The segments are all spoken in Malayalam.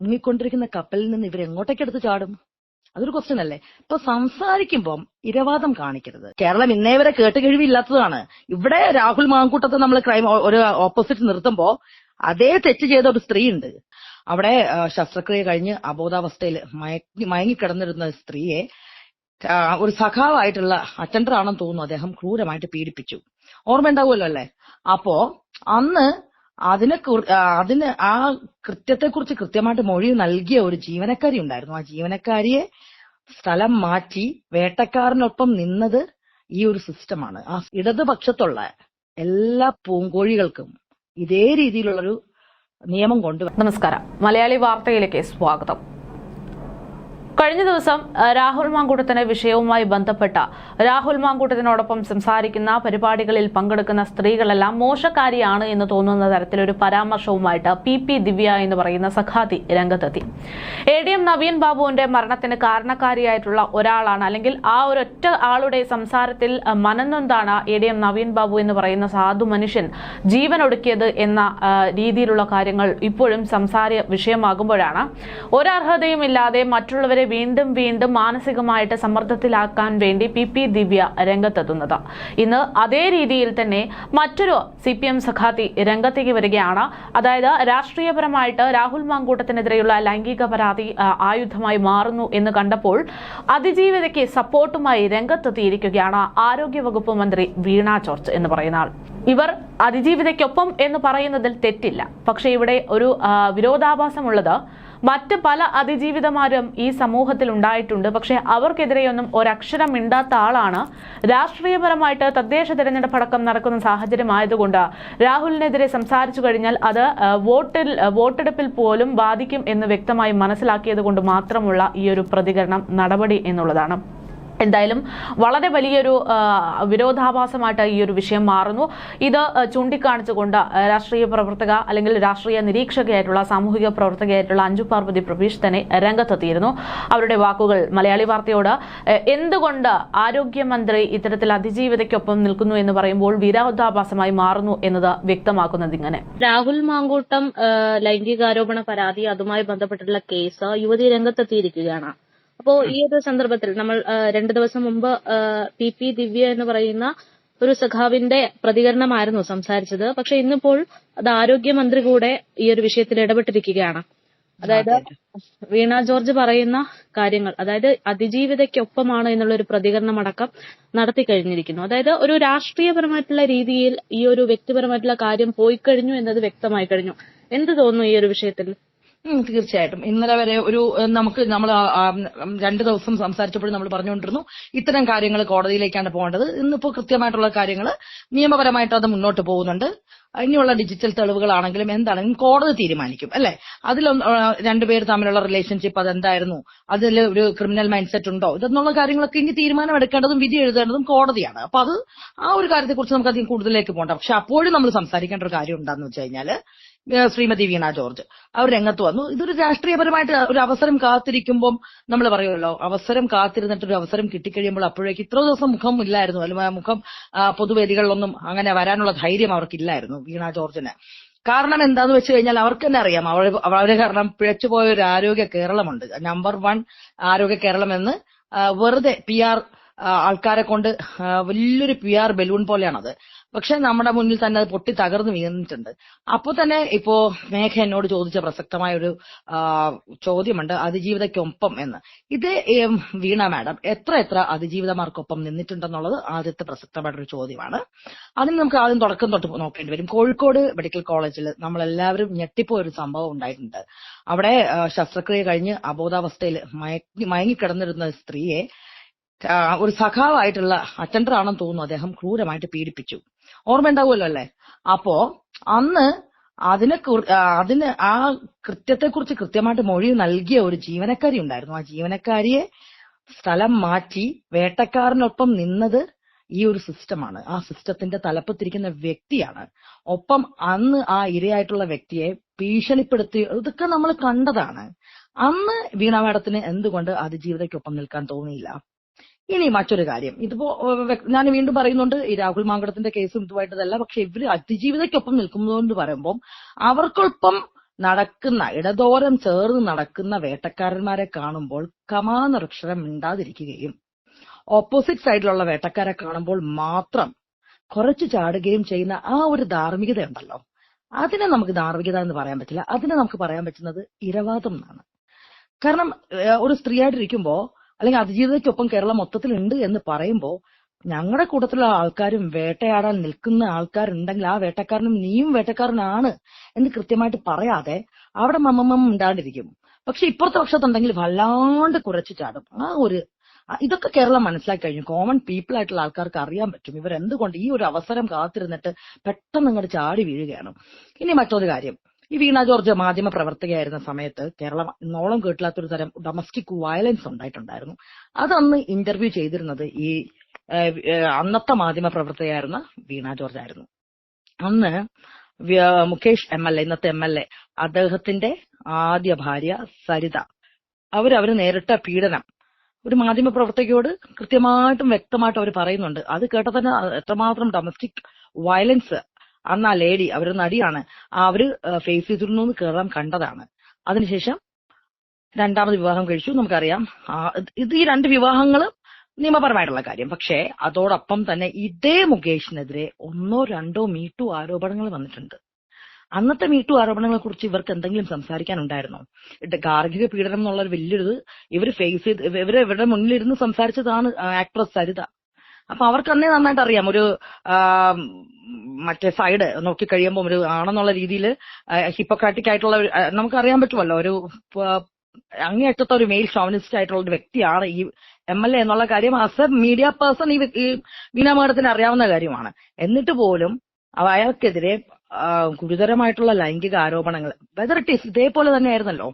മുങ്ങിക്കൊണ്ടിരിക്കുന്ന കപ്പലിൽ നിന്ന് ഇവർ എടുത്ത് ചാടും? അതൊരു ക്വസ്റ്റ്യൻ അല്ലേ? ഇപ്പൊ സംസാരിക്കുമ്പം ഇരവാദം കാണിക്കരുത്. കേരളം ഇന്നേ വരെ കേട്ട് കഴിവില്ലാത്തതാണ് ഇവിടെ രാഹുൽ മാങ്കൂട്ടത്തെ നമ്മൾ ക്രൈം ഒരു ഓപ്പോസിറ്റ് നിർത്തുമ്പോ അതേ തെറ്റ് ചെയ്ത ഒരു സ്ത്രീ ഉണ്ട് അവിടെ ശസ്ത്രക്രിയ കഴിഞ്ഞ് അബോധാവസ്ഥയിൽ മയങ്ങി മയങ്ങിക്കിടന്നിരുന്ന സ്ത്രീയെ ഒരു സഖാവായിട്ടുള്ള അറ്റൻഡർ ആണെന്ന് തോന്നുന്നു. അദ്ദേഹം ക്രൂരമായിട്ട് പീഡിപ്പിച്ചു. ഓർമ്മ ഉണ്ടാവുമല്ലോ അല്ലേ? അപ്പോ അന്ന് അതിനെ അതിന് ആ, കൃത്യത്തെക്കുറിച്ച് കൃത്യമായിട്ട് മൊഴി നൽകിയ ഒരു ജീവനക്കാരി ഉണ്ടായിരുന്നു. ആ ജീവനക്കാരിയെ സ്ഥലം മാറ്റി വേട്ടക്കാരനൊപ്പം നിന്നത് ഈ ഒരു സിസ്റ്റമാണ്. ആ ഇടതുപക്ഷത്തുള്ള എല്ലാ പൂങ്കോഴികൾക്കും ഇതേ രീതിയിലുള്ളൊരു നിയമം കൊണ്ടുവരാം നമസ്കാരം. മലയാളി വാർത്തയിലേക്ക് സ്വാഗതം. കഴിഞ്ഞ ദിവസം രാഹുൽ മാങ്കൂട്ടത്തിന്റെ വിഷയവുമായി ബന്ധപ്പെട്ട രാഹുൽ മാങ്കൂട്ടത്തിനോടൊപ്പം സംസാരിക്കുന്ന പരിപാടികളിൽ പങ്കെടുക്കുന്ന സ്ത്രീകളെല്ലാം മോശക്കാരിയാണ് എന്ന് തോന്നുന്ന തരത്തിലൊരു പരാമർശവുമായിട്ട് പി പി ദിവ്യ എന്ന് പറയുന്ന സഖാതി രംഗത്തെത്തി. എ ഡി എം നവീൻ ബാബുവിന്റെ മരണത്തിന് കാരണക്കാരിയായിട്ടുള്ള ഒരാളാണ്. അല്ലെങ്കിൽ ആ ഒരൊറ്റ ആളുടെ സംസാരത്തിൽ അഹ്, മനന്നൊന്താണ് A D M Naveen Babu എന്ന് പറയുന്ന സാധു മനുഷ്യൻ ജീവനൊടുക്കിയത് എന്ന രീതിയിലുള്ള കാര്യങ്ങൾ ഇപ്പോഴും സംസാര വിഷയമാകുമ്പോഴാണ്. ഒരർഹതയും ഇല്ലാതെ മറ്റുള്ളവരെ വീണ്ടും വീണ്ടും മാനസികമായിട്ട് സമ്മർദ്ദത്തിലാക്കാൻ വേണ്ടി പി പി ദിവ്യ രംഗത്തെത്തുന്നത്. ഇന്ന് അതേ രീതിയിൽ തന്നെ മറ്റൊരു സി പി എം സഖാത്തി രംഗത്തേക്ക് വരികയാണ്. അതായത് രാഷ്ട്രീയപരമായിട്ട് രാഹുൽ മാങ്കൂട്ടത്തിനെതിരെയുള്ള ലൈംഗിക പരാതി ആയുധമായി മാറുന്നു എന്ന് കണ്ടപ്പോൾ അതിജീവിതയ്ക്ക് സപ്പോർട്ടുമായി രംഗത്തെത്തിയിരിക്കുകയാണ് ആരോഗ്യവകുപ്പ് മന്ത്രി വീണ ജോർജ് എന്ന് പറയുന്ന ആൾ. ഇവർ അതിജീവിതയ്ക്കൊപ്പം എന്ന് പറയുന്നതിൽ തെറ്റില്ല. പക്ഷേ ഇവിടെ ഒരു വിരോധാഭാസമുള്ളത് മറ്റ് പല അതിജീവിതമാരും ഈ സമൂഹത്തിൽ ഉണ്ടായിട്ടുണ്ട്. പക്ഷെ അവർക്കെതിരെയൊന്നും ഒരക്ഷരം മിണ്ടാത്ത ആളാണ് രാഷ്ട്രീയപരമായിട്ട് തദ്ദേശ തെരഞ്ഞെടുപ്പടക്കം നടക്കുന്ന സാഹചര്യമായതുകൊണ്ട് രാഹുലിനെതിരെ സംസാരിച്ചു കഴിഞ്ഞാൽ അത് വോട്ടിൽ വോട്ടെടുപ്പിൽ പോലും ബാധിക്കും എന്ന് വ്യക്തമായി മനസ്സിലാക്കിയത് കൊണ്ട് മാത്രമുള്ള ഈ ഒരു പ്രതികരണം നടപടി എന്നുള്ളതാണ്. എന്തായാലും വളരെ വലിയൊരു വിരോധാഭാസമായിട്ട് ഈ ഒരു വിഷയം മാറുന്നു. ഇത് ചൂണ്ടിക്കാണിച്ചുകൊണ്ട് രാഷ്ട്രീയ പ്രവർത്തക അല്ലെങ്കിൽ രാഷ്ട്രീയ നിരീക്ഷകയായിട്ടുള്ള സാമൂഹിക പ്രവർത്തകയായിട്ടുള്ള അഞ്ജു പാർവതി പ്രഭീഷ് തന്നെ രംഗത്തെത്തിയിരുന്നു. അവരുടെ വാക്കുകൾ മലയാളി വാർത്തയോട് എന്തുകൊണ്ട് ആരോഗ്യമന്ത്രി ഇത്തരത്തിൽ അതിജീവിതയ്ക്കൊപ്പം നിൽക്കുന്നു എന്ന് പറയുമ്പോൾ വിരോധാഭാസമായി മാറുന്നു എന്നത് വ്യക്തമാക്കുന്നത് ഇങ്ങനെ. രാഹുൽ മാങ്കൂട്ടം ലൈംഗികാരോപണ പരാതി അതുമായി ബന്ധപ്പെട്ടുള്ള കേസ് യുവതി രംഗത്തെത്തിയിരിക്കുകയാണ്. അപ്പോ ഈ ഒരു സന്ദർഭത്തിൽ നമ്മൾ രണ്ടു ദിവസം മുമ്പ് പി പി ദിവ്യ എന്ന് പറയുന്ന ഒരു സഖാവിന്റെ പ്രതികരണമായിരുന്നു സംസാരിച്ചത്. പക്ഷെ ഇന്നിപ്പോൾ അത് ആരോഗ്യമന്ത്രി കൂടെ ഈ ഒരു വിഷയത്തിൽ ഇടപെട്ടിരിക്കുകയാണ്. അതായത് വീണ ജോർജ് പറയുന്ന കാര്യങ്ങൾ അതായത് അതിജീവിതയ്ക്കൊപ്പമാണ് എന്നുള്ള ഒരു പ്രതികരണം അടക്കം നടത്തി കഴിഞ്ഞിരിക്കുന്നു. അതായത് ഒരു രാഷ്ട്രീയപരമായിട്ടുള്ള രീതിയിൽ ഈ ഒരു വ്യക്തിപരമായിട്ടുള്ള കാര്യം പോയി കഴിഞ്ഞു എന്നത് വ്യക്തമായി കഴിഞ്ഞു. എന്ത് തോന്നുന്നു ഈ ഒരു വിഷയത്തിൽ? തീർച്ചയായിട്ടും. ഇന്നലെ വരെ ഒരു നമുക്ക് നമ്മൾ രണ്ടു ദിവസം സംസാരിച്ചപ്പോഴും നമ്മൾ പറഞ്ഞുകൊണ്ടിരുന്നു ഇത്തരം കാര്യങ്ങൾ കോടതിയിലേക്കാണ് പോകേണ്ടത്. ഇന്നിപ്പോൾ കൃത്യമായിട്ടുള്ള കാര്യങ്ങൾ നിയമപരമായിട്ട് അത് മുന്നോട്ട് പോകുന്നുണ്ട്. ഇനിയുള്ള ഡിജിറ്റൽ തെളിവുകളാണെങ്കിലും എന്താണെങ്കിലും കോടതി തീരുമാനിക്കും അല്ലെ? അതിൽ രണ്ടുപേർ തമ്മിലുള്ള റിലേഷൻഷിപ്പ് അതെന്തായിരുന്നു? അതിൽ ഒരു ക്രിമിനൽ മൈൻഡ് സെറ്റ് ഉണ്ടോ? ഇതെന്നുള്ള കാര്യങ്ങളൊക്കെ ഇനി തീരുമാനം എടുക്കേണ്ടതും വിധി എഴുതേണ്ടതും കോടതിയാണ്. അപ്പൊ അത് ആ ഒരു കാര്യത്തെക്കുറിച്ച് നമുക്ക് അധികം കൂടുതലേക്ക് പോകണ്ട. പക്ഷെ അപ്പോഴും നമ്മൾ സംസാരിക്കേണ്ട ഒരു കാര്യം എന്താണെന്ന് വെച്ച് കഴിഞ്ഞാൽ ഏഹ് ശ്രീമതി വീണ ജോർജ്. അവർ രംഗത്ത് വന്നു. ഇതൊരു രാഷ്ട്രീയപരമായിട്ട് ഒരു അവസരം കാത്തിരിക്കുമ്പോൾ നമ്മൾ പറയുമല്ലോ അവസരം കാത്തിരുന്നിട്ട് ഒരു അവസരം കിട്ടിക്കഴിയുമ്പോൾ അപ്പോഴേക്ക് ഇത്ര ദിവസം മുഖം ഇല്ലായിരുന്നു. അല്ലെങ്കിൽ മുഖം പൊതുവേദികളിലൊന്നും അങ്ങനെ വരാനുള്ള ധൈര്യം അവർക്കില്ലായിരുന്നു വീണ ജോർജിന്. കാരണം എന്താന്ന് വെച്ച് കഴിഞ്ഞാൽ അവർക്ക് തന്നെ അറിയാം. അവർ അവരെ കാരണം പിഴച്ചുപോയ ഒരു ആരോഗ്യ കേരളമുണ്ട്. നമ്പർ വൺ ആരോഗ്യ കേരളം എന്ന് വെറുതെ പി ആർ ആൾക്കാരെ കൊണ്ട് വലിയൊരു പി ആർ ബലൂൺ പോലെയാണത്. പക്ഷെ നമ്മുടെ മുന്നിൽ തന്നെ അത് പൊട്ടി തകർന്നു വീണിട്ടുണ്ട്. അപ്പോൾ തന്നെ ഇപ്പോ മേഘ എന്നോട് ചോദിച്ച പ്രസക്തമായ ഒരു ചോദ്യമുണ്ട് അതിജീവിതയ്ക്കൊപ്പം എന്ന്. ഇത് വീണ മാഡം എത്ര എത്ര അതിജീവിതമാർക്കൊപ്പം നിന്നിട്ടുണ്ടെന്നുള്ളത് ആദ്യത്തെ പ്രസക്തമായിട്ടൊരു ചോദ്യമാണ്. അതിന് നമുക്ക് ആദ്യം തുടക്കം തൊട്ട് നോക്കേണ്ടി വരും. കോഴിക്കോട് മെഡിക്കൽ കോളേജിൽ നമ്മളെല്ലാവരും ഞെട്ടിപ്പോയ ഒരു സംഭവം ഉണ്ടായിട്ടുണ്ട്. അവിടെ ശസ്ത്രക്രിയ കഴിഞ്ഞ് അബോധാവസ്ഥയിൽ മയങ്ങി മയങ്ങിക്കിടന്നിരുന്ന സ്ത്രീയെ ഒരു സഖാവായിട്ടുള്ള അറ്റൻഡർ ആണെന്ന് തോന്നുന്നു അദ്ദേഹം ക്രൂരമായിട്ട് പീഡിപ്പിച്ചു. ഓർമ്മ ഉണ്ടാവുമല്ലോ അല്ലേ? അപ്പോ അന്ന് അതിനെ അതിന് ആ കൃത്യത്തെക്കുറിച്ച് കൃത്യമായിട്ട് മൊഴി നൽകിയ ഒരു ജീവനക്കാരി ഉണ്ടായിരുന്നു. ആ ജീവനക്കാരിയെ സ്ഥലം മാറ്റി വേട്ടക്കാരനൊപ്പം നിന്നത് ഈ ഒരു സിസ്റ്റമാണ്. ആ സിസ്റ്റത്തിന്റെ തലപ്പത്തിരിക്കുന്ന വ്യക്തിയാണ്. ഒപ്പം അന്ന് ആ ഇരയായിട്ടുള്ള വ്യക്തിയെ ഭീഷണിപ്പെടുത്തി ഇതൊക്കെ നമ്മൾ കണ്ടതാണ്. അന്ന് വീണ മാഡത്തിന് എന്തുകൊണ്ട് അതിജീവിതയ്ക്കൊപ്പം നിൽക്കാൻ തോന്നിയില്ല? ഇനി മറ്റൊരു കാര്യം. ഇതിപ്പോ ഞാൻ വീണ്ടും പറയുന്നുണ്ട് ഈ രാഹുൽ മാങ്കടത്തിന്റെ കേസും ഇതുമായിട്ടതല്ല പക്ഷെ ഇവർ അതിജീവിതയ്ക്കൊപ്പം നിൽക്കുന്നതെന്ന് പറയുമ്പോൾ അവർക്കൊപ്പം നടക്കുന്ന ഇടതോരം ചേർന്ന് നടക്കുന്ന വേട്ടക്കാരന്മാരെ കാണുമ്പോൾ കമാന്നൊരക്ഷരം മിണ്ടാതിരിക്കുകയും ഓപ്പോസിറ്റ് സൈഡിലുള്ള വേട്ടക്കാരെ കാണുമ്പോൾ മാത്രം കുറച്ചു ചാടുകയും ചെയ്യുന്ന ആ ഒരു ധാർമ്മികത ഉണ്ടല്ലോ അതിനെ നമുക്ക് ധാർമ്മികത എന്ന് പറയാൻ പറ്റില്ല. അതിനെ നമുക്ക് പറയാൻ പറ്റുന്നത് ഇരവാദം എന്നാണ്. കാരണം ഒരു സ്ത്രീയായിട്ടിരിക്കുമ്പോ അല്ലെങ്കിൽ അതിജീവിതയ്ക്കൊപ്പം കേരളം മൊത്തത്തിലുണ്ട് എന്ന് പറയുമ്പോൾ ഞങ്ങളുടെ കൂട്ടത്തിലുള്ള ആൾക്കാരും വേട്ടയാടാൻ നിൽക്കുന്ന ആൾക്കാരുണ്ടെങ്കിൽ ആ വേട്ടക്കാരനും നീയും വേട്ടക്കാരനാണ് എന്ന് കൃത്യമായിട്ട് പറയാതെ അവിടെ മമ്മമ്മം ഉണ്ടാണ്ടിരിക്കും. പക്ഷെ ഇപ്പുറത്തെ പക്ഷത്തുണ്ടെങ്കിൽ വല്ലാണ്ട് കുറച്ച് ചാടും. ആ ഒരു ഇതൊക്കെ കേരളം മനസ്സിലാക്കി കഴിഞ്ഞു. കോമൺ പീപ്പിൾ ആയിട്ടുള്ള ആൾക്കാർക്ക് അറിയാൻ പറ്റും. ഇവരെന്തുകൊണ്ട് ഈ ഒരു അവസരം കാത്തിരുന്നിട്ട് പെട്ടെന്ന് ഇങ്ങോട്ട് ചാടി വീഴുകയാണ്. ഇനി മറ്റൊരു കാര്യം. ഈ വീണ ജോർജ് മാധ്യമ പ്രവർത്തകയായിരുന്ന സമയത്ത് കേരളം നോളം കേട്ടില്ലാത്തൊരു തരം ഡൊമസ്റ്റിക് വയലൻസ് ഉണ്ടായിട്ടുണ്ടായിരുന്നു. അതന്ന് ഇന്റർവ്യൂ ചെയ്തിരുന്നത് ഈ അന്നത്തെ മാധ്യമ പ്രവർത്തകയായിരുന്ന വീണ ജോർജ് ആയിരുന്നു. അന്ന് മുകേഷ് എം എൽ എ ഇന്നത്തെ എം എൽ എ അദ്ദേഹത്തിന്റെ ആദ്യ ഭാര്യ സരിത അവരവര് നേരിട്ട പീഡനം. ഒരു മാധ്യമ പ്രവർത്തകയോട് കൃത്യമായിട്ടും വ്യക്തമായിട്ടും അവർ പറയുന്നുണ്ട്. അത് കേട്ട തന്നെ എത്രമാത്രം ഡൊമസ്റ്റിക് വയലൻസ് അന്ന് ആ ലേഡി അവരുടെ നടിയാണ്. അവർ ഫേസ് ചെയ്തിരുന്നു എന്ന് കേറാൻ കണ്ടതാണ്. അതിനുശേഷം രണ്ടാമത് വിവാഹം കഴിച്ചു നമുക്കറിയാം. ഇത് ഈ രണ്ട് വിവാഹങ്ങളും നിയമപരമായിട്ടുള്ള കാര്യം. പക്ഷേ അതോടൊപ്പം തന്നെ ഇതേ മുകേഷിനെതിരെ ഒന്നോ രണ്ടോ മീട്ടു ആരോപണങ്ങൾ വന്നിട്ടുണ്ട്. അന്നത്തെ മീട്ടു ആരോപണങ്ങളെ കുറിച്ച് ഇവർക്ക് എന്തെങ്കിലും സംസാരിക്കാനുണ്ടായിരുന്നോ? ഗാർഹിക പീഡനം എന്നുള്ള വലിയൊരു ഇവർ ഫേസ് ചെയ്ത് ഇവർ ഇവർ ഇവരുടെ മുന്നിലിരുന്ന് സംസാരിച്ചതാണ് ആക്ട്രസ് സരിത. അപ്പൊ അവർക്ക് അന്നേ നന്നായിട്ട് അറിയാം. ഒരു മറ്റേ സൈഡ് നോക്കി കഴിയുമ്പോൾ ഒരു ആണെന്നുള്ള രീതിയിൽ ഹിപ്പോക്രാറ്റിക് ആയിട്ടുള്ള നമുക്ക് അറിയാൻ പറ്റുമല്ലോ. ഒരു അങ്ങേയറ്റത്തെ ഒരു മെയിൽ ഷോവനിസ്റ്റ് ആയിട്ടുള്ള ഒരു വ്യക്തിയാണ് ഈ എം എൽ എ എന്നുള്ള കാര്യം. ആസ് എ മീഡിയ പേഴ്സൺ ഈ വീണ മേഡത്തിന് അറിയാവുന്ന കാര്യമാണ്. എന്നിട്ട് പോലും അയാൾക്കെതിരെ ഗുരുതരമായിട്ടുള്ള ലൈംഗിക ആരോപണങ്ങൾ വെദർ ഇറ്റ് ഈസ് ഇതേപോലെ തന്നെയായിരുന്നല്ലോ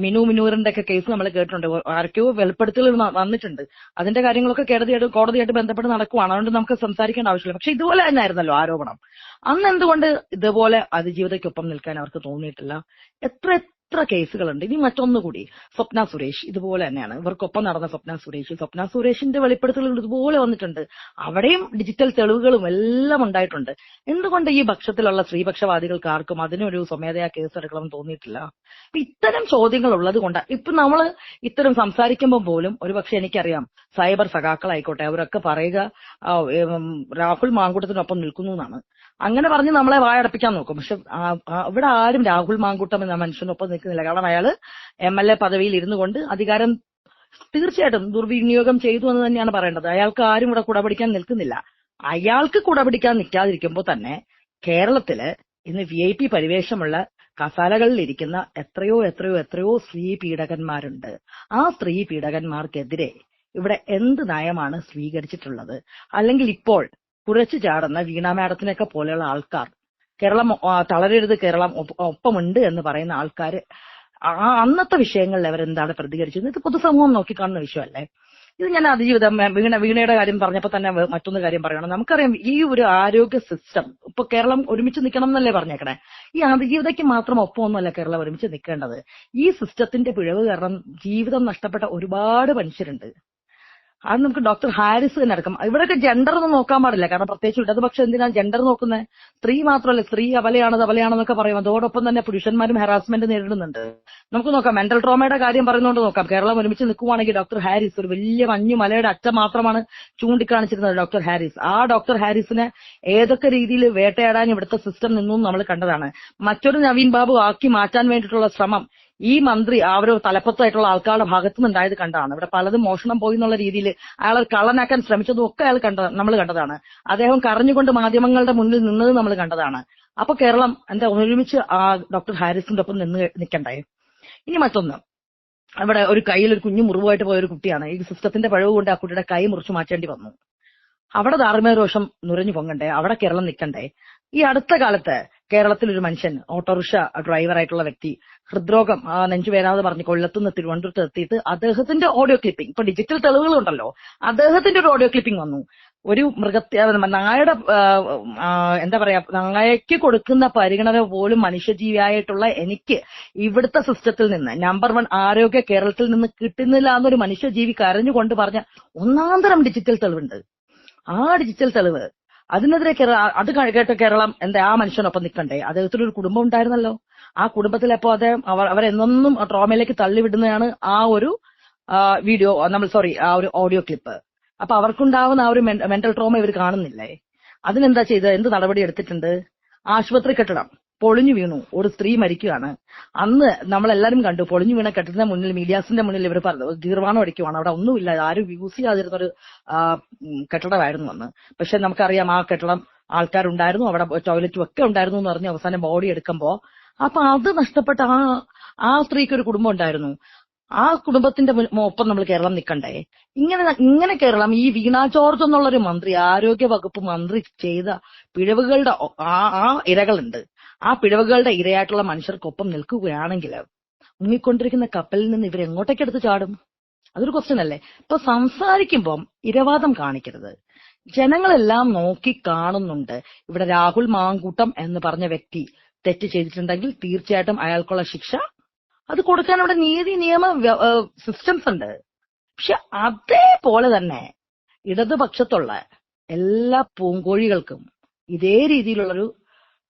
മിനു മിനൂറിന്റെ ഒക്കെ കേസ് നമ്മൾ കേട്ടിട്ടുണ്ട്. ആർക്കോ വെളിപ്പെടുത്തലുകൾ വന്നിട്ടുണ്ട്. അതിന്റെ കാര്യങ്ങളൊക്കെ കേടതിയായിട്ട് കോടതിയായിട്ട് ബന്ധപ്പെട്ട് നടക്കുവാണ്. അതുകൊണ്ട് നമുക്ക് സംസാരിക്കേണ്ട ആവശ്യമില്ല. പക്ഷെ ഇതുപോലെ തന്നെയായിരുന്നല്ലോ ആരോപണം. അന്ന് എന്തുകൊണ്ട് ഇതുപോലെ അതിജീവിതയ്ക്കൊപ്പം നിൽക്കാൻ അവർക്ക് തോന്നിയിട്ടില്ല? എത്ര എത്ര കേസുകളുണ്ട്? ഇനി മറ്റൊന്നുകൂടി. സ്വപ്ന സുരേഷ് ഇതുപോലെ തന്നെയാണ്. ഇവർക്കൊപ്പം നടന്ന സ്വപ്ന സുരേഷ്. സ്വപ്ന സുരേഷിന്റെ വെളിപ്പെടുത്തലുകൾ ഇതുപോലെ വന്നിട്ടുണ്ട്. അവിടെയും ഡിജിറ്റൽ തെളിവുകളും എല്ലാം ഉണ്ടായിട്ടുണ്ട്. എന്തുകൊണ്ട് ഈ പക്ഷത്തിലുള്ള സ്ത്രീപക്ഷവാദികൾക്ക് ആർക്കും അതിനൊരു സ്വമേധയാ കേസെടുക്കണമെന്ന് തോന്നിയിട്ടില്ല? ഇത്തരം ചോദ്യങ്ങൾ ഉള്ളത് കൊണ്ട് ഇപ്പൊ നമ്മൾ ഇത്തരം സംസാരിക്കുമ്പോൾ പോലും ഒരുപക്ഷെ എനിക്കറിയാം. സൈബർ സഖാക്കളായിക്കോട്ടെ അവരൊക്കെ പറയുക രാഹുൽ മാങ്കൂട്ടത്തിനൊപ്പം നിൽക്കുന്നു എന്നാണ് അങ്ങനെ പറഞ്ഞ് നമ്മളെ വായടപ്പിക്കാൻ നോക്കും. പക്ഷെ ഇവിടെ ആരും രാഹുൽ മാങ്കൂട്ടം എന്ന മനുഷ്യനൊപ്പം നിൽക്കുന്നില്ല. കാരണം അയാൾ എം എൽ എ പദവിയിൽ ഇരുന്നു കൊണ്ട് അധികാരം തീർച്ചയായിട്ടും ദുർവിനിയോഗം ചെയ്തു എന്ന് തന്നെയാണ് പറയേണ്ടത്. അയാൾക്ക് ആരും ഇവിടെ കുടപിടിക്കാൻ നിൽക്കുന്നില്ല. അയാൾക്ക് കുടപിടിക്കാൻ നിൽക്കാതിരിക്കുമ്പോൾ തന്നെ കേരളത്തിൽ ഇന്ന് വി ഐ പി പരിവേഷമുള്ള കസാലകളിൽ ഇരിക്കുന്ന എത്രയോ എത്രയോ എത്രയോ സ്ത്രീ പീഡകന്മാരുണ്ട്. ആ സ്ത്രീ പീഡകന്മാർക്കെതിരെ ഇവിടെ എന്ത് നയമാണ് സ്വീകരിച്ചിട്ടുള്ളത്? അല്ലെങ്കിൽ ഇപ്പോൾ കുറച്ച് ചാടുന്ന വീണ മാഡത്തിനൊക്കെ പോലെയുള്ള ആൾക്കാർ കേരളം തളരരുത് കേരളം ഒപ്പ- ഒപ്പമുണ്ട് എന്ന് പറയുന്ന ആൾക്കാർ ആ അന്നത്തെ വിഷയങ്ങളിൽ അവരെന്താണ് പ്രതികരിച്ചത്? ഇത് പൊതുസമൂഹം നോക്കിക്കാണുന്ന വിഷയമല്ലേ? ഇത് ഞാൻ അതിജീവിതം വീണ വീണയുടെ കാര്യം പറഞ്ഞപ്പോൾ തന്നെ മറ്റൊന്ന് കാര്യം പറയണം. നമുക്കറിയാം ഈ ഒരു ആരോഗ്യ സിസ്റ്റം ഇപ്പൊ കേരളം ഒരുമിച്ച് നിൽക്കണം എന്നല്ലേ പറഞ്ഞേക്കണേ? ഈ അതിജീവിതയ്ക്ക് മാത്രം ഒപ്പമൊന്നുമല്ല കേരളം ഒരുമിച്ച് നിൽക്കേണ്ടത്. ഈ സിസ്റ്റത്തിന്റെ പിഴവ് കാരണം ജീവിതം നഷ്ടപ്പെട്ട ഒരുപാട് മനുഷ്യരുണ്ട്. അത് നമുക്ക് ഡോക്ടർ ഹാരിസ് തന്നെ അടക്കം ഇവിടെയൊക്കെ ജെൻഡർ ഒന്നും നോക്കാൻ പാടില്ല. കാരണം പ്രത്യേകിച്ച് ഇടതുപക്ഷം എന്തിനാണ് ജെൻഡർ നോക്കുന്നത് സ്ത്രീ മാത്രമല്ല സ്ത്രീ അബലയാണ് അബലയാണെന്നൊക്കെ പറയും. അതോടൊപ്പം തന്നെ പുരുഷന്മാരും ഹറാസ്മെന്റ് നേരിടുന്നുണ്ട്. നമുക്ക് നോക്കാം. മെന്റൽ ട്രോമയുടെ കാര്യം പറയുന്നതുകൊണ്ട് നോക്കാം. കേരളം ഒരുമിച്ച് നിൽക്കുവാണെങ്കിൽ ഡോക്ടർ ഹാരിസ് ഒരു വലിയ മഞ്ഞു മലയുടെ അച്ഛൻ മാത്രമാണ് ചൂണ്ടിക്കാണിച്ചിരുന്നത് ഡോക്ടർ ഹാരിസ്. ആ ഡോക്ടർ ഹാരിസിനെ ഏതൊക്കെ രീതിയിൽ വേട്ടയാടാൻ ഇവിടുത്തെ സിസ്റ്റം നിന്നു നമ്മൾ കണ്ടതാണ്. മറ്റൊരു നവീൻ ബാബു ആക്കി മാറ്റാൻ വേണ്ടിയിട്ടുള്ള ശ്രമം ഈ മന്ത്രി ആ ഒരു തലപ്പത്തായിട്ടുള്ള ആൾക്കാരുടെ ഭാഗത്തു നിന്നുണ്ടായത് കണ്ടാണ്. ഇവിടെ പലതും മോഷണം പോയി എന്നുള്ള രീതിയിൽ അയാൾ കള്ളനാക്കാൻ ശ്രമിച്ചതും ഒക്കെ അയാൾ കണ്ട നമ്മൾ കണ്ടതാണ്. അദ്ദേഹം കരഞ്ഞുകൊണ്ട് മാധ്യമങ്ങളുടെ മുന്നിൽ നിന്നത് നമ്മൾ കണ്ടതാണ്. അപ്പൊ കേരളം എന്താ ഒരുമിച്ച് ആ ഡോക്ടർ ഹാരിസിന്റെ ഒപ്പം നിന്ന് നിൽക്കണ്ടേ? ഇനി മറ്റൊന്ന്. അവിടെ ഒരു കയ്യിൽ ഒരു കുഞ്ഞു മുറിവായിട്ട് പോയ ഒരു കുട്ടിയാണ്. ഈ സിസ്റ്റത്തിന്റെ പഴവ് കൊണ്ട് ആ കുട്ടിയുടെ കൈ മുറിച്ച് മാറ്റേണ്ടി വന്നു. അവിടെ ധാർമ്മിക രോഷം നുരഞ്ഞു പൊങ്ങണ്ടേ? അവിടെ കേരളം നിൽക്കണ്ടേ? ഈ അടുത്ത കാലത്ത് കേരളത്തിൽ ഒരു മനുഷ്യൻ ഓട്ടോറിക്ഷ ഡ്രൈവറായിട്ടുള്ള വ്യക്തി ഹൃദ്രോഗം നെഞ്ചുവേരാതെ പറഞ്ഞ് കൊല്ലത്തുനിന്ന് തിരുവനന്തപുരത്ത് എത്തിയിട്ട് അദ്ദേഹത്തിന്റെ ഓഡിയോ ക്ലിപ്പിംഗ് ഇപ്പൊ ഡിജിറ്റൽ തെളിവുകളുണ്ടല്ലോ അദ്ദേഹത്തിന്റെ ഒരു ഓഡിയോ ക്ലിപ്പിംഗ് വന്നു. ഒരു മൃഗത്തെ നായയുടെ എന്താ പറയാ നായയ്ക്ക് കൊടുക്കുന്ന പരിഗണന പോലും മനുഷ്യജീവിയായിട്ടുള്ള എനിക്ക് ഇവിടുത്തെ സിസ്റ്റത്തിൽ നിന്ന് നമ്പർ വൺ ആരോഗ്യ കേരളത്തിൽ നിന്ന് കിട്ടുന്നില്ല എന്നൊരു മനുഷ്യജീവി കരഞ്ഞുകൊണ്ട് പറഞ്ഞ ഒന്നാന്തരം ഡിജിറ്റൽ തെളിവുണ്ട്. ആ ഡിജിറ്റൽ തെളിവ് അതിനെതിരെ കേരള അത് കേട്ട് കേരളം എന്താ ആ മനുഷ്യനൊപ്പം നിൽക്കണ്ടേ അദ്ദേഹത്തിന് ഒരു കുടുംബം ഉണ്ടായിരുന്നല്ലോ. ആ കുടുംബത്തിൽ അപ്പോ അദ്ദേഹം അവർ അവരെന്നും ട്രോമയിലേക്ക് തള്ളിവിടുന്നതാണ് ആ ഒരു വീഡിയോ നമ്മൾ സോറി ആ ഒരു ഓഡിയോ ക്ലിപ്പ് അപ്പൊ അവർക്കുണ്ടാവുന്ന ആ ഒരു മെന്റൽ ട്രോമ ഇവർ കാണുന്നില്ലേ? അതിനെന്താ ചെയ്തത്? എന്ത് നടപടി എടുത്തിട്ടുണ്ട്? ആശുപത്രി കെട്ടിടം. പൊളിഞ്ഞു വീണു. ഒരു സ്ത്രീ മരിക്കുകയാണ്. അന്ന് നമ്മളെല്ലാരും കണ്ടു. പൊളിഞ്ഞു വീണ കെട്ടിന്റെ മുന്നിൽ മീഡിയാസിന്റെ മുന്നിൽ ഇവർ തീർമാനം അടിക്കുവാണ് അവിടെ ഒന്നുമില്ല. ആരും യൂസ് ചെയ്യാതിരുന്ന ഒരു കെട്ടിടമായിരുന്നു അന്ന്. പക്ഷെ നമുക്കറിയാം ആ കെട്ടിടം ആൾക്കാരുണ്ടായിരുന്നു. അവിടെ ടോയ്ലറ്റ് ഒക്കെ ഉണ്ടായിരുന്നു എന്ന് പറഞ്ഞ് അവസാനം ബോഡി എടുക്കുമ്പോ. അപ്പൊ അത് നഷ്ടപ്പെട്ട ആ ആ സ്ത്രീക്ക് ഒരു കുടുംബം ഉണ്ടായിരുന്നു. ആ കുടുംബത്തിന്റെ ഒപ്പം നമ്മൾ കേരളം നിൽക്കണ്ടേ? ഇങ്ങനെ ഇങ്ങനെ കേരളം ഈ വീണ ജോർജ് എന്നുള്ളൊരു മന്ത്രി ആരോഗ്യ വകുപ്പ് മന്ത്രി ചെയ്ത പിഴവുകളുടെ ആ ആ ഇരകളുണ്ട്. ആ പിഴവുകളുടെ ഇരയായിട്ടുള്ള മനുഷ്യർക്കൊപ്പം നിൽക്കുകയാണെങ്കിൽ മുങ്ങിക്കൊണ്ടിരിക്കുന്ന കപ്പലിൽ നിന്ന് ഇവരെങ്ങോട്ടേക്ക് എടുത്ത് ചാടും? അതൊരു ക്വസ്റ്റ്യൻ അല്ലേ? ഇപ്പൊ സംസാരിക്കുമ്പം ഇരവാദം കാണിക്കരുത്. ജനങ്ങളെല്ലാം നോക്കി കാണുന്നുണ്ട്. ഇവിടെ രാഹുൽ മാങ്കൂട്ടം എന്ന് പറഞ്ഞ വ്യക്തി തെറ്റ് ചെയ്തിട്ടുണ്ടെങ്കിൽ തീർച്ചയായിട്ടും അയാൾക്കുള്ള ശിക്ഷ അത് കൊടുക്കാൻ ഇവിടെ നീതി നിയമ സിസ്റ്റംസ് ഉണ്ട്. പക്ഷെ അതേപോലെ തന്നെ ഇടതുപക്ഷത്തുള്ള എല്ലാ പൂങ്കോഴികൾക്കും ഇതേ രീതിയിലുള്ളൊരു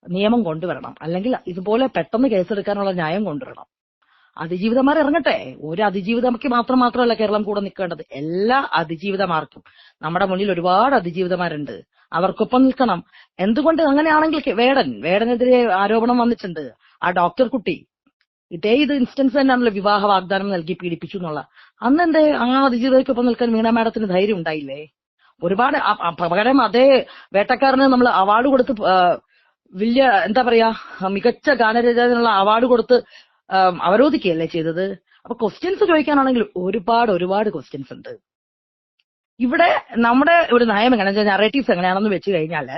നിയമം കൊണ്ടുവരണം. അല്ലെങ്കിൽ ഇതുപോലെ പെട്ടെന്ന് കേസെടുക്കാനുള്ള ന്യായം കൊണ്ടുവരണം. അതിജീവിതമാർ ഇറങ്ങട്ടെ. ഒരു അതിജീവിതമാക്കി മാത്രം മാത്രമല്ല കേരളം കൂടെ നിൽക്കേണ്ടത്. എല്ലാ അതിജീവിതമാർക്കും. നമ്മുടെ മുന്നിൽ ഒരുപാട് അതിജീവിതമാരുണ്ട്. അവർക്കൊപ്പം നിൽക്കണം. എന്തുകൊണ്ട് അങ്ങനെയാണെങ്കിൽ വേടൻ വേടനെതിരെ ആരോപണം വന്നിട്ടുണ്ട്. ആ ഡോക്ടർ കുട്ടി. ഇതേ ഇത് ഇൻസ്റ്റൻസ് തന്നെയാണല്ലോ വിവാഹ വാഗ്ദാനം നൽകി പീഡിപ്പിച്ചു എന്നുള്ള. അന്ന് എന്തേ ആ അതിജീവിതയ്ക്കൊപ്പം നിൽക്കാൻ വീണ മാഡത്തിന് ധൈര്യം ഉണ്ടായില്ലേ? ഒരുപാട് പകരം അതേ വേട്ടക്കാരന് നമ്മൾ അവാർഡ് കൊടുത്ത് വലിയ എന്താ പറയാ മികച്ച ഗാനരചനയുള്ള അവാർഡ് കൊടുത്ത് അവരോധിക്കുകയല്ലേ ചെയ്തത്? അപ്പൊ ക്വസ്റ്റ്യൻസ് ചോദിക്കാനാണെങ്കിൽ ഒരുപാട് ഒരുപാട് ക്വസ്റ്റ്യൻസ് ഉണ്ട്. ഇവിടെ നമ്മുടെ ഒരു നയം എങ്ങനെയാ നറേറ്റീവ്സ് എങ്ങനെയാണെന്ന് വെച്ച് കഴിഞ്ഞാൽ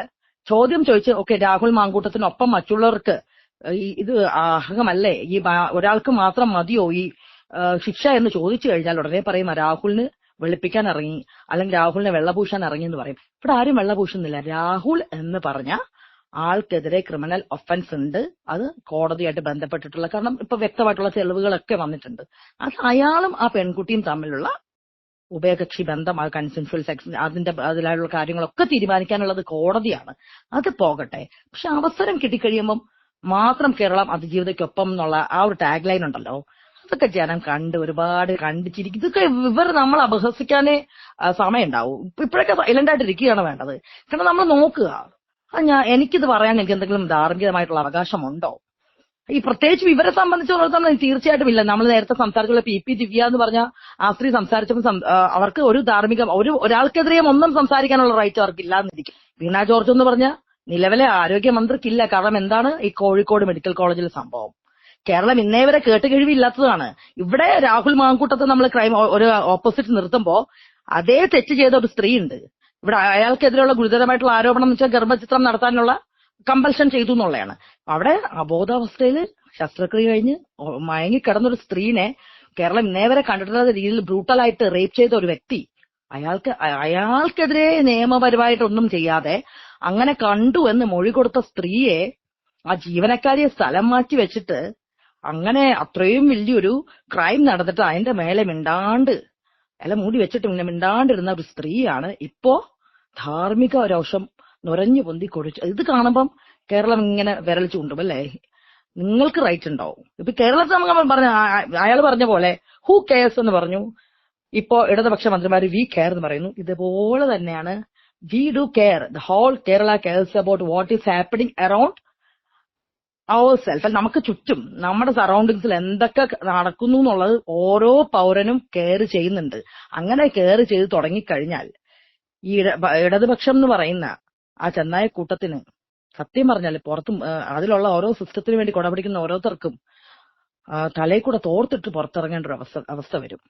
ചോദ്യം ചോദിച്ച് ഓക്കെ രാഹുൽ മാങ്കൂട്ടത്തിനൊപ്പം മറ്റുള്ളവർക്ക് ഇത് അർഹമല്ലേ? ഈ ഒരാൾക്ക് മാത്രം മതിയോ? ഈ ശിക്ഷ? എന്ന് ചോദിച്ചു കഴിഞ്ഞാൽ ഉടനെ പറയും "ആ, രാഹുലിന് വെളുപ്പിക്കാൻ ഇറങ്ങി അല്ലെങ്കിൽ രാഹുലിനെ വെള്ളപൂശാൻ ഇറങ്ങി എന്ന് പറയും. ഇവിടെ ആരും വെള്ളപൂശുന്നില്ല. രാഹുൽ എന്ന് പറഞ്ഞ ആൾക്കെതിരെ ക്രിമിനൽ ഒഫൻസ് ഉണ്ട്. അത് കോടതിയായിട്ട് ബന്ധപ്പെട്ടിട്ടുള്ള കാരണം ഇപ്പൊ വ്യക്തമായിട്ടുള്ള തെളിവുകളൊക്കെ വന്നിട്ടുണ്ട്. അത് അയാളും ആ പെൺകുട്ടിയും തമ്മിലുള്ള ഉഭയകക്ഷി ബന്ധം ആ കൺസെൻഷ്വൽ സെക്സ് അതിന്റെ അതിലായുള്ള കാര്യങ്ങളൊക്കെ തീരുമാനിക്കാനുള്ളത് കോടതിയാണ്. അത് പോകട്ടെ. പക്ഷെ അവസരം കിട്ടിക്കഴിയുമ്പം മാത്രം കേരളം അതിജീവിതയ്ക്കൊപ്പം എന്നുള്ള ആ ഒരു ടാഗ് ലൈൻ ഉണ്ടല്ലോ. അതൊക്കെ ജനം കണ്ട് ഒരുപാട് കണ്ടിച്ചിരിക്കും. ഇതൊക്കെ ഇവർ നമ്മൾ അപഹസിക്കാനേ സമയം സമയമുണ്ടാവും. ഇപ്പൊ ഇപ്പോഴൊക്കെ സൈലന്റ് ആയിട്ട് ഇരിക്കുകയാണ് വേണ്ടത്. കാരണം നമ്മൾ നോക്കുക. ഞാൻ എനിക്കിത് പറയാൻ എനിക്ക് എന്തെങ്കിലും ധാർമ്മികമായിട്ടുള്ള അവകാശമുണ്ടോ? ഈ പ്രത്യേകിച്ച് ഇവരെ സംബന്ധിച്ചിടത്തോളം തീർച്ചയായിട്ടും ഇല്ല. നമ്മൾ നേരത്തെ സംസാരിച്ചുള്ള പി. പി. ദിവ്യ എന്ന് പറഞ്ഞ ആ സ്ത്രീ സംസാരിച്ചപ്പോൾ അവർക്ക് ഒരു ധാർമ്മിക ഒരു ഒരാൾക്കെതിരെയും ഒന്നും സംസാരിക്കാനുള്ള റൈറ്റ് അവർക്ക് ഇല്ലാന്നിരിക്കും വീണ ജോർജ് എന്ന് പറഞ്ഞ നിലവിലെ ആരോഗ്യമന്ത്രിക്കില്ല. കാരണം എന്താണ്? ഈ കോഴിക്കോട് മെഡിക്കൽ കോളേജിലെ സംഭവം. കേരളം ഇന്നേ വരെ കേട്ടുകഴിവില്ലാത്തതാണ് ഇവിടെ രാഹുൽ മാങ്കൂട്ടത്തെ നമ്മൾ ക്രൈം ഒരു ഓപ്പോസിറ്റ് നിർത്തുമ്പോ അതേ തെറ്റ് ചെയ്ത ഒരു സ്ത്രീ ഉണ്ട്. ഇവിടെ അയാൾക്കെതിരെയുള്ള ഗുരുതരമായിട്ടുള്ള ആരോപണം എന്ന് വെച്ചാൽ ഗർഭചിത്രം നടത്താനുള്ള കമ്പൽഷൻ ചെയ്തു എന്നുള്ളതാണ്. അവിടെ അബോധാവസ്ഥയിൽ ശസ്ത്രക്രിയ കഴിഞ്ഞ് മയങ്ങിക്കിടന്നൊരു സ്ത്രീനെ കേരളം ഇന്നേ വരെ കണ്ടിട്ടുള്ള രീതിയിൽ ബ്രൂട്ടലായിട്ട് റേപ്പ് ചെയ്ത ഒരു വ്യക്തി അയാൾക്ക് അയാൾക്കെതിരെ നിയമപരമായിട്ടൊന്നും ചെയ്യാതെ അങ്ങനെ കണ്ടു എന്ന് മൊഴി കൊടുത്ത സ്ത്രീയെ ആ ജീവനക്കാരിയെ സ്ഥലം മാറ്റി വെച്ചിട്ട് അങ്ങനെ അത്രയും വലിയൊരു ക്രൈം നടന്നിട്ട് അതിന്റെ മേലെ മിണ്ടാണ്ട് അല്ല മൂടി വെച്ചിട്ട് മിണ്ടാണ്ടിരുന്ന ഒരു സ്ത്രീയാണ് ഇപ്പോ ധാർമ്മിക രോഷം നുരഞ്ഞു പൊന്തി കൊടിച്ചു ഇത് കാണുമ്പം കേരളം ഇങ്ങനെ വിരൽ ചൂണ്ടും അല്ലേ? നിങ്ങൾക്ക് റൈറ്റ് ഉണ്ടാവും. ഇപ്പൊ കേരളത്തിൽ നമുക്ക് പറഞ്ഞ അയാൾ പറഞ്ഞ പോലെ ഹൂ കെയർസ് എന്ന് പറഞ്ഞു. ഇപ്പോ ഇടതുപക്ഷ മന്ത്രിമാർ വി കെയർ എന്ന് പറയുന്നു. ഇതുപോലെ തന്നെയാണ് we do care the whole Kerala cares about what is happening around our self നമുക്ക് ചുറ്റും നമ്മുടെ സറൗണ്ടിങ്സിൽ എന്തൊക്കെ നടക്കുന്നു എന്നുള്ളത് ഓരോ പൗരനും കെയർ ചെയ്യുന്നുണ്ട്. അങ്ങനെ കെയർ ചെയ്ത് തുടങ്ങിക്കഴിഞ്ഞാൽ ഈ ഇടതുപക്ഷം എന്ന് പറയുന്ന ആ ചെന്നായ കൂട്ടത്തിന് സത്യം പറഞ്ഞാൽ പുറത്തും അതിലുള്ള ഓരോ സിസ്റ്റത്തിന് വേണ്ടി കൊടപിടിക്കുന്ന ഓരോരുത്തർക്കും തലയിൽ കൂടെ തോർത്തിട്ട് പുറത്തിറങ്ങേണ്ട ഒരു അവസ്ഥ അവസ്ഥ വരും.